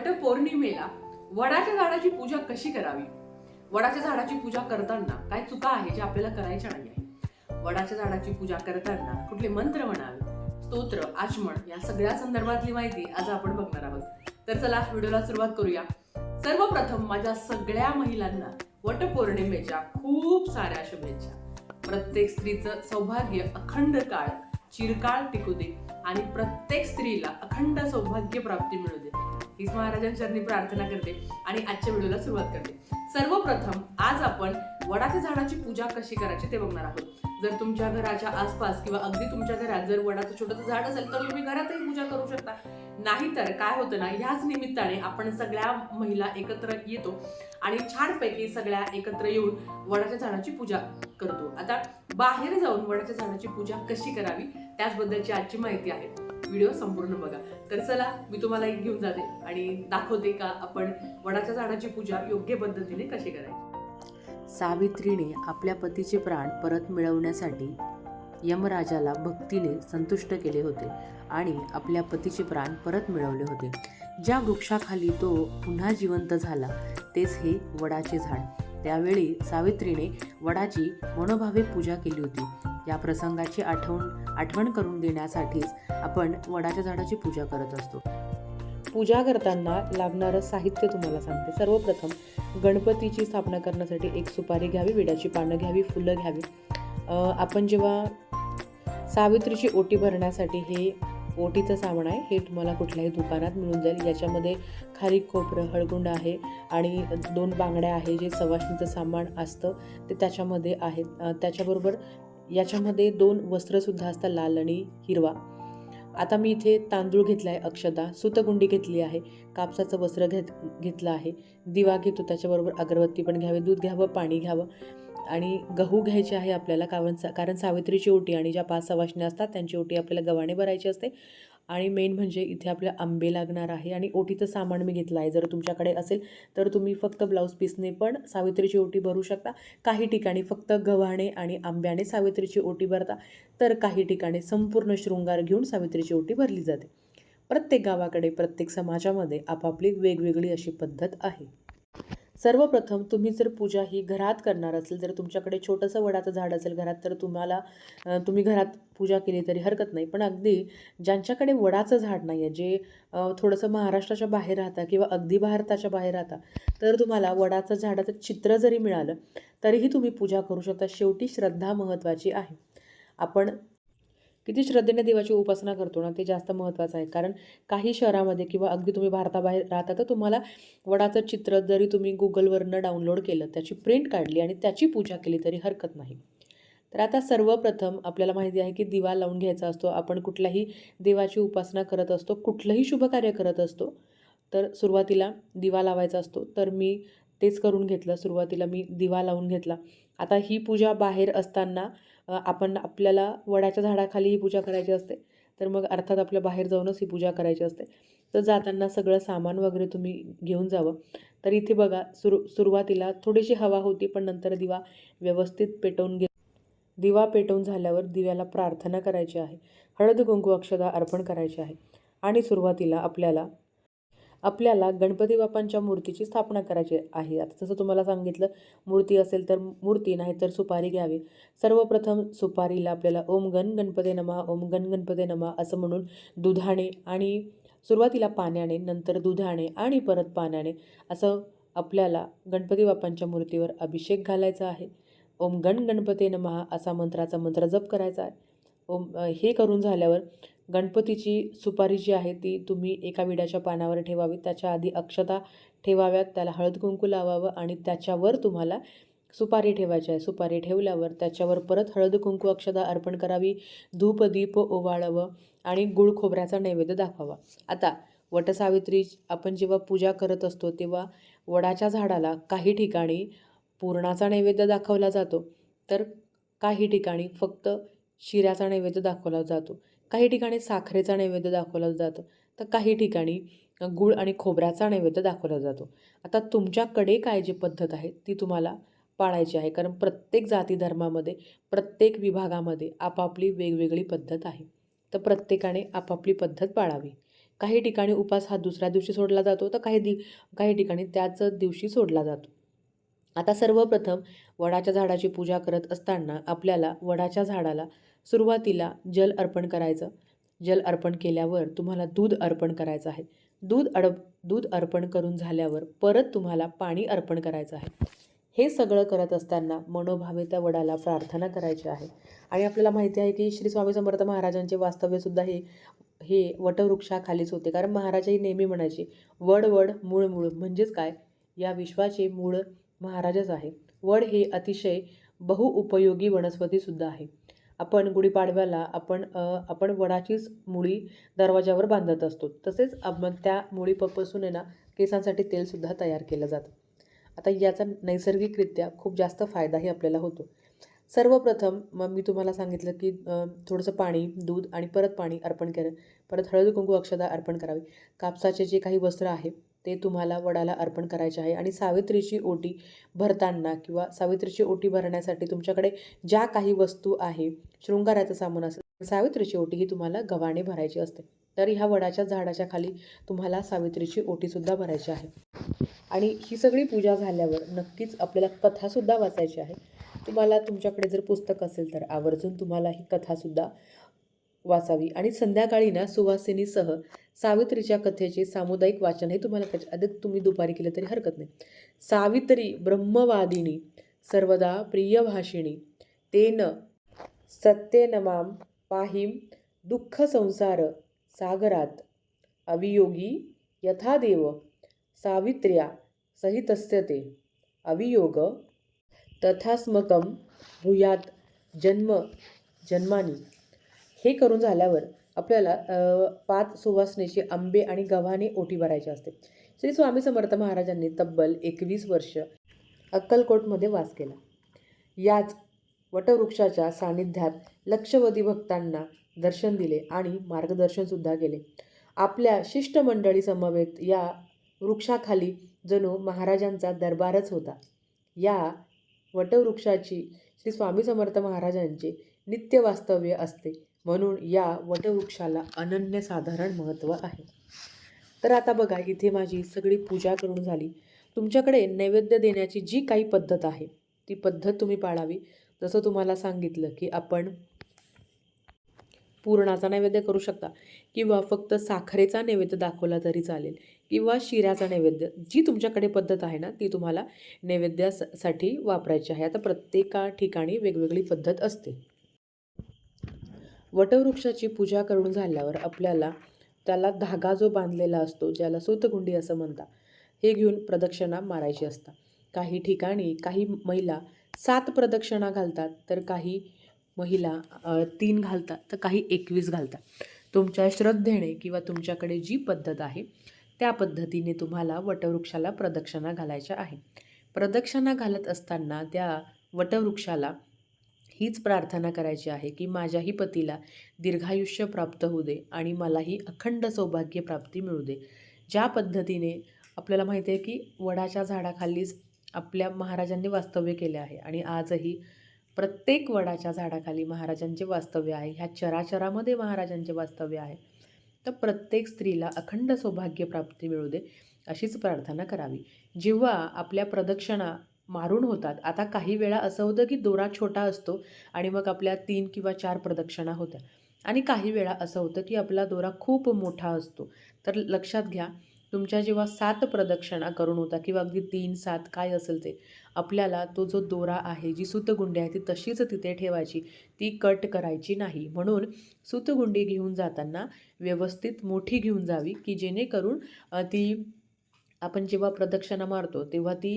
वटपौर्णिमेला वडाच्या झाडाची पूजा कशी करावी? वडाच्या झाडाची पूजा करताना काय चुका आहे जे आपल्याला करायच्या नाही आहे वडाच्या झाडाची पूजा करताना कुठले मंत्र म्हणावे? स्तोत्र आचमन या सगळ्या संदर्भातली माहिती आज आपण बघणार आहोत. तर चला व्हिडिओला सुरुवात करूया. सर्वप्रथम माझ्या सगळ्या महिलांना वटपौर्णिमेच्या खूप साऱ्या शुभेच्छा. प्रत्येक स्त्रीचं सौभाग्य अखंड काळ चिरकाळ टिकू दे आणि प्रत्येक स्त्रीला अखंड सौभाग्य प्राप्ती मिळू दे. हीच महाराजांचरणी प्रार्थना करते आणि आजच्या व्हिडिओला सुरुवात करते. सर्वप्रथम आज आपण वडाच्या झाडाची पूजा कशी करायची ते बघणार आहोत. जर तुमच्या घराच्या आसपास किंवा अगदी तुमच्या घरात जर वडाचं छोटंसं झाड असेल तर तुम्ही घरातही पूजा करू शकता. नाहीतर काय होतं ना ह्याच निमित्ताने आपण सगळ्या महिला एकत्र येतो आणि छानपैकी सगळ्या एकत्र येऊन वडाच्या झाडाची पूजा करतो. आता बाहेर जाऊन वडाच्या झाडाची पूजा कशी करावी त्याचबद्दलची आजची माहिती आहे. व्हिडिओ संपूर्ण बघा. तर चला मी तुम्हाला एक घेऊन जाते आणि दाखवते का आपण वडाच्या झाडाची पूजा योग्य पद्धतीने कशी करायची. सावित्रीने आपल्या पतीचे प्राण परत मिळवण्यासाठी यमराजाला भक्तीने संतुष्ट केले होते आणि आपल्या पतीचे प्राण परत मिळवले होते. ज्या वृक्षाखाली तो पुन्हा जिवंत झाला तेच हे वडाचे झाड. त्यावेळी सावित्रीने वडाची मनोभावे पूजा केली होती. या प्रसंगाची आठवण आठवण करून देण्यासाठीच आपण वडाच्या झाडाची पूजा करत असतो. पूजा करताना लागणारं साहित्य तुम्हाला सांगते. सर्वप्रथम गणपतीची स्थापना करण्यासाठी एक सुपारी घ्यावी विड्याची पानं घ्यावी फुलं घ्यावी. आपण जेव्हा सावित्रीची ओटी भरण्यासाठी हे ओटीचं सामान आहे. हे तुम्हाला कुठल्याही दुकानात मिळून जाईल. याच्यामध्ये खारीक खोबरं हळगुंड आहे आणि दोन बांगड्या आहे जे सवाशणीचं सामान असतं. ते त्याच्यामध्ये आहेत. त्याच्याबरोबर याच्यामध्ये दोन वस्त्रसुद्धा असतात. लाल आणि हिरवा. आता मी इथे तांदूळ घेतला आहे अक्षता. सुतगुंडी घेतली आहे. कापसाचं वस्त्र घेत घेतलं आहे. दिवा घेतो त्याच्याबरोबर. अगरबत्ती पण घ्यावी दूध घ्यावं पाणी घ्यावं. आणि गहू घ्यायचे आहे आपल्याला कारण कारण सावित्रीची ओटी आणि ज्या पाच सवाशण्या असतात त्यांची ओटी आपल्याला गव्हाणे भरायची असते. आणि मेन म्हणजे इथे आपल्या आंबे लागणार आहे. आणि ओटीचं सामान मी घेतलं आहे. जर तुमच्याकडे असेल तर तुम्ही फक्त ब्लाऊज पीसने पण सावित्रीची ओटी भरू शकता. काही ठिकाणी फक्त गव्हाणे आणि आंब्याने सावित्रीची ओटी भरता तर काही ठिकाणी संपूर्ण शृंगार घेऊन सावित्रीची ओटी भरली जाते. प्रत्येक गावाकडे प्रत्येक समाजामध्ये आपापली वेगवेगळी अशी पद्धत आहे. सर्वप्रथम तुम्ही जर पूजा ही घरात करणार असेल जर तुमच्याकडे छोटंसं वडाचं झाड असेल घरात तर तुम्हाला तुम्ही घरात पूजा केली तरी हरकत नाही. पण अगदी ज्यांच्याकडे वडाचं झाड नाही आहे जे थोडंसं महाराष्ट्राच्या बाहेर राहता किंवा अगदी भारताच्या बाहेर राहता तर तुम्हाला वडाचं झाडाचं चित्र जरी मिळालं तरीही तुम्ही पूजा करू शकता. शेवटी श्रद्धा महत्त्वाची आहे. आपण किती श्रद्धेने देवाची उपासना करतो ना ते जास्त महत्त्वाचं आहे. कारण काही शहरामध्ये किंवा अगदी तुम्ही भारताबाहेर राहता तर तुम्हाला वडाचं चित्र जरी तुम्ही गुगलवरनं डाउनलोड केलं त्याची प्रिंट काढली आणि त्याची पूजा केली तरी हरकत नाही. तर आता सर्वप्रथम आपल्याला माहिती आहे की दिवा लावून घ्यायचा असतो आपण कुठल्याही देवाची उपासना करत असतो कुठलंही शुभकार्य करत असतो तर सुरुवातीला दिवा लावायचा असतो. तर मी तेच करून घेतलं सुरुवातीला मी दिवा लावून घेतला. आता ही पूजा बाहेर असताना आपण आपल्याला वडाच्या झाडाखाली ही पूजा करायची असते तर मग अर्थात आपल्या बाहेर जाऊनच ही पूजा करायची असते. तर जाताना सगळं सामान वगैरे तुम्ही घेऊन जावं. तर इथे बघा सुरू सुरुवातीला थोडीशी हवा होती पण नंतर दिवा व्यवस्थित पेटवून घे दिवा पेटवून झाल्यावर दिव्याला प्रार्थना करायची आहे. हळद कुंकू अक्षदा अर्पण करायची आहे. आणि सुरुवातीला आपल्याला आपल्याला गणपती बाप्पांच्या मूर्तीची स्थापना करायची आहे. आता जसं तुम्हाला सांगितलं मूर्ती असेल तर मूर्ती नाही तर सुपारी घ्यावी. सर्वप्रथम सुपारीला आपल्याला ओम गण गणपते नमा ओम गण गणपते नमा असं म्हणून दुधाणे आणि सुरुवातीला पाण्याने नंतर दुधाणे आणि परत पाण्याने असं आपल्याला गणपती बाप्पांच्या मूर्तीवर अभिषेक घालायचा आहे. ओम गण गणपते नमहा असा मंत्राचा मंत्र जप करायचा आहे. ओम हे करून झाल्यावर गणपतीची सुपारी जी आहे ती तुम्ही एका विड्याच्या पानावर ठेवावी. त्याच्या आधी अक्षता ठेवाव्यात त्याला हळद कुंकू लावावं आणि त्याच्यावर तुम्हाला सुपारी ठेवायची आहे. सुपारी ठेवल्यावर त्याच्यावर परत हळद कुंकू अक्षता अर्पण करावी धूप दीप ओवाळावं आणि गुळ खोबऱ्याचा नैवेद्य दाखवावा. आता वटसावित्री आपण जेव्हा पूजा करत असतो तेव्हा वडाच्या झाडाला काही ठिकाणी पूर्णाचा नैवेद्य दाखवला जातो. तर काही ठिकाणी फक्त शिऱ्याचा नैवेद्य दाखवला जातो. काही ठिकाणी साखरेचा नैवेद्य दाखवला जातो तर काही ठिकाणी गुळ आणि खोबऱ्याचा नैवेद्य दाखवला जातो. आता तुमच्याकडे काय जी पद्धत आहे ती तुम्हाला पाळायची आहे कारण प्रत्येक जाती धर्मामध्ये प्रत्येक विभागामध्ये आपापली वेगवेगळी पद्धत आहे. तर प्रत्येकाने आपापली पद्धत पाळावी. काही ठिकाणी उपास हा दुसऱ्या दिवशी सोडला जातो तर काही दि काही ठिकाणी त्याच दिवशी सोडला जातो. आता सर्वप्रथम वडाच्या झाडाची पूजा करत असताना आपल्याला वडाच्या झाडाला सुरुवातीला जल अर्पण करायचं. जल अर्पण केल्यावर तुम्हाला दूध अर्पण करायचं आहे. दूध अडप दूध अर्पण करून झाल्यावर परत तुम्हाला पाणी अर्पण करायचं आहे. हे सगळं करत असताना मनोभावे त्या वडाला प्रार्थना करायची आहे. आणि आपल्याला माहिती आहे की श्री स्वामी समर्थ महाराजांचे वास्तव्यसुद्धा हे हे वटवृक्षाखालीच होते. कारण महाराजही नेहमी म्हणायचे वड वड मूळ मूळ. म्हणजेच काय? या विश्वाचे मूळ महाराजच आहे वड हे अतिशय बहुउपयोगी वनस्पतीसुद्धा आहे. आपण गुढीपाडव्याला आपण आपण वडाचीच मुळी दरवाजावर बांधत असतो. तसेच मग त्या मुळीपासून आहे ना केसांसाठी तेलसुद्धा तयार केलं जातं. आता याचा नैसर्गिकरित्या खूप जास्त फायदाही आपल्याला होतो. सर्वप्रथम मग मी तुम्हाला सांगितलं की थोडंसं पाणी दूध आणि परत पाणी अर्पण करा परत हळद कुंकू अक्षदा अर्पण करावी. कापसाचे जे काही वस्त्र आहे ते तुम्हाला वडाला अर्पण करायचे आहे. आणि सावित्रीची ओटी भरताना किंवा सावित्रीची ओटी भरण्यासाठी तुमच्याकडे ज्या काही वस्तू आहे शृंगाराचं सामान असेल सावित्रीची ओटी ही तुम्हाला गव्हाणे भरायची असते. तर ह्या वडाच्या झाडाच्या खाली तुम्हाला सावित्रीची ओटीसुद्धा भरायची आहे. आणि ही सगळी पूजा झाल्यावर नक्कीच आपल्याला कथासुद्धा वाचायची आहे. तुम्हाला तुमच्याकडे जर पुस्तक असेल तर आवर्जून तुम्हाला ही कथासुद्धा वाचावी. आणि संध्याकाळी ना सुवासिनीसह सावित्रीच्या कथेचे सामुदायिक वाचन हे तुम्हाला त्याच्या अधिक तुम्ही दुपारी केलं तरी हरकत नाही. सावित्री ब्रह्मवादिनी सर्वदा प्रियभाषिणी तेन सत्यनमाम पाहिम दुःख संसार सागरात अवियोगी यथादेव सावित्र्या सहितस्य ते. अवियोग तथास्मकं भूयात जन्म जन्मानी। हे करून झाल्यावर आपल्याला पाच सुवासनेची आंबे आणि गव्हाणे ओटी भरायची असते. श्री स्वामी समर्थ महाराजांनी तब्बल एकवीस वर्ष अक्कलकोटमध्ये वास केला. याच वटवृक्षाच्या सानिध्यात लक्षवधी भक्तांना दर्शन दिले आणि मार्गदर्शनसुद्धा केले. आपल्या शिष्टमंडळी समवेत या वृक्षाखाली जणू महाराजांचा दरबारच होता. या वटवृक्षाची श्री स्वामी समर्थ महाराजांचे नित्य वास्तव्य असते. म्हणून या वटवृक्षाला अनन्यसाधारण महत्त्व आहे. तर आता बघा इथे माझी सगळी पूजा करून झाली. तुमच्याकडे नैवेद्य देण्याची जी काही पद्धत आहे ती पद्धत तुम्ही पाळावी. जसं तुम्हाला सांगितलं की आपण पुरणाचा नैवेद्य करू शकता किंवा फक्त साखरेचा नैवेद्य दाखवला तरी चालेल किंवा शिऱ्याचा नैवेद्य. जी तुमच्याकडे पद्धत आहे ना ती तुम्हाला नैवेद्यासाठी वापरायची आहे. आता प्रत्येका ठिकाणी वेगवेगळी पद्धत असते. वटवृक्षाची पूजा करून झाल्यावर आपल्याला त्याला धागा जो बांधलेला असतो ज्याला सूतगुंडी असं म्हणतात हे घेऊन प्रदक्षिणा मारायची असतात. काही ठिकाणी काही महिला सात प्रदक्षिणा घालतात तर काही महिला तीन घालतात तर काही एकवीस घालतात. तुमच्या श्रद्धेने किंवा तुमच्याकडे जी पद्धत आहे त्या पद्धतीने तुम्हाला वटवृक्षाला प्रदक्षिणा घालायच्या आहे. प्रदक्षिणा घालत असताना त्या वटवृक्षाला हीच प्रार्थना करायची आहे की माझ्याही पतीला दीर्घायुष्य प्राप्त होऊ दे आणि मलाही अखंड सौभाग्य प्राप्ती मिळू दे. ज्या पद्धतीने आपल्याला माहिती आहे की वडाच्या झाडाखालीच आपल्या महाराजांनी वास्तव्य केले आहे आणि आजही प्रत्येक वडाच्या झाडाखाली महाराजांचे वास्तव्य आहे ह्या चराचरामध्ये महाराजांचे वास्तव्य आहे तर प्रत्येक स्त्रीला अखंड सौभाग्य प्राप्ती मिळू दे अशीच प्रार्थना करावी. जेव्हा आपल्या प्रदक्षिणा मारून होतात. आता काही वेळा असं होतं की दोरा छोटा असतो आणि मग आपल्या तीन किंवा चार प्रदक्षिणा होत्या. आणि काही वेळा असं होतं की आपला दोरा खूप मोठा असतो. तर लक्षात घ्या तुमच्या जेव्हा सात प्रदक्षिणा करून होता किंवा अगदी तीन सात काय असेल ते आपल्याला तो जो दोरा आहे जी सुतगुंडी आहे ती तशीच तिथे ठेवायची. ती कट करायची नाही. म्हणून सुतगुंडी घेऊन जाताना व्यवस्थित मोठी घेऊन जावी की जेणेकरून ती आपण जेव्हा प्रदक्षिणा मारतो तेव्हा ती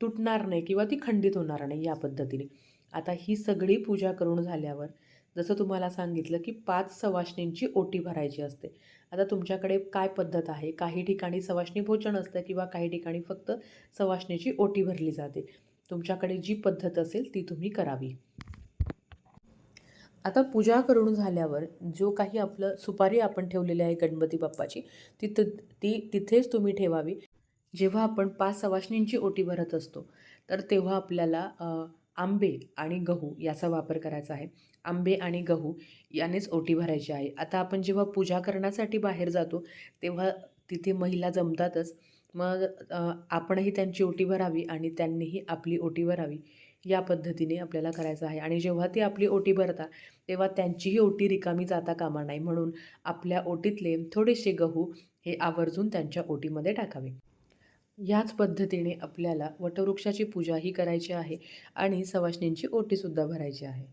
तुटणार नाही किंवा ती खंडित होणार नाही या पद्धतीने. आता ही सगळी पूजा करून झाल्यावर जसं तुम्हाला सांगितलं की पाच सवाशणींची ओटी भरायची असते. आता तुमच्याकडे काय पद्धत आहे? काही ठिकाणी सवाशणी भोजन असतं किंवा काही ठिकाणी फक्त सवाशणीची ओटी भरली जाते. तुमच्याकडे जी पद्धत असेल ती तुम्ही करावी. आता पूजा करून झाल्यावर जो काही आपलं सुपारी आपण ठेवलेली आहे गणपती बाप्पाची ती त- ती तिथेच तुम्ही ठेवावी. जेव्हा आपण पाच सवाष्णींची ओटी भरत असतो तर तेव्हा आपल्याला आंबे आणि गहू याचा वापर करायचा आहे. आंबे आणि गहू यानेच ओटी भरायची आहे. आता आपण जेव्हा पूजा करण्यासाठी बाहेर जातो तेव्हा तिथे महिला जमतातच. मग आपणही त्यांची ओटी भरावी आणि त्यांनीही आपली ओटी भरावी या पद्धतीने आपल्याला करायचं आहे. आणि जेव्हा ते आपली ओटी भरतात तेव्हा त्यांचीही ओटी रिकामी जाता कामा नाही. म्हणून आपल्या ओटीतले थोडेसे गहू हे आवर्जून त्यांच्या ओटीमध्ये टाकावे. याच पद्धतीने आपल्याला वटवृक्षाची पूजाही करायची आहे आणि सवाष्णींची ओटीसुद्धा भरायची आहे.